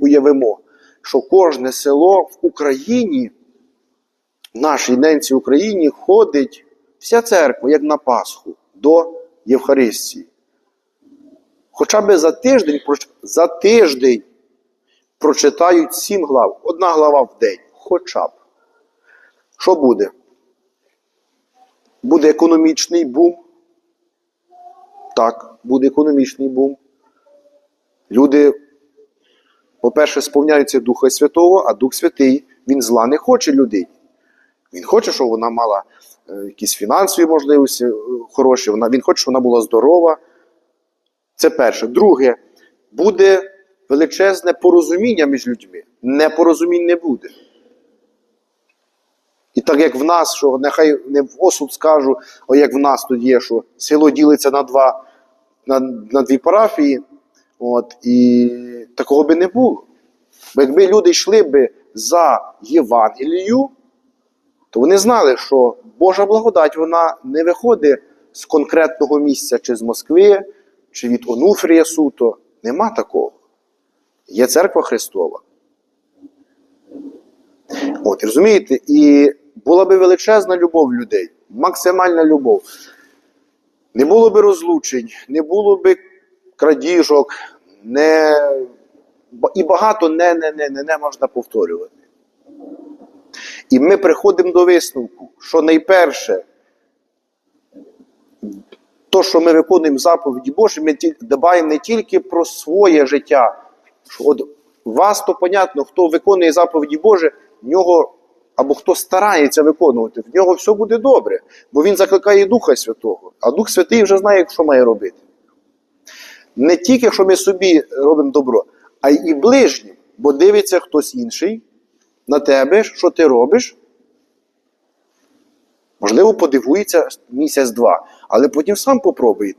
уявимо, що кожне село в Україні, в нашій ненці Україні, ходить вся церква, як на Пасху, до Євхаристії. Хоча б за тиждень, за тиждень прочитають сім глав, одна глава в день, хоча б. Що буде? Буде економічний бум. Так, буде економічний бум. Люди, по-перше, сповняються Духа Святого, а Дух Святий, він зла не хоче людей. Він хоче, щоб вона мала е, якісь фінансові можливості е, хороші, вона, він хоче, щоб вона була здорова. Це перше. Друге, буде величезне порозуміння між людьми. Непорозумінь не буде. І так як в нас, що нехай не в осуд скажу, а як в нас тут є, що село ділиться на два, на, на дві парафії, от, і такого би не було. Бо якби люди йшли би за Євангелією, то вони знали, що Божа благодать вона не виходить з конкретного місця, чи з Москви, чи від Онуфрія суто. Нема такого. Є церква Христова. От, розумієте, і була би величезна любов людей, максимальна любов. Не було би розлучень, не було би крадіжок, не... і багато не, не, не, не, не можна повторювати. І ми приходимо до висновку, що найперше, то, що ми виконуємо заповіді Божі, ми дбаємо не тільки про своє життя. От вас то понятно, хто виконує заповіді Божі, в нього або хто старається виконувати, в нього все буде добре, бо він закликає Духа Святого, а Дух Святий вже знає, що має робити. Не тільки, що ми собі робимо добро, а й і ближнім, бо дивиться хтось інший на тебе, що ти робиш. Можливо, подивується місяць-два, але потім сам попробує так.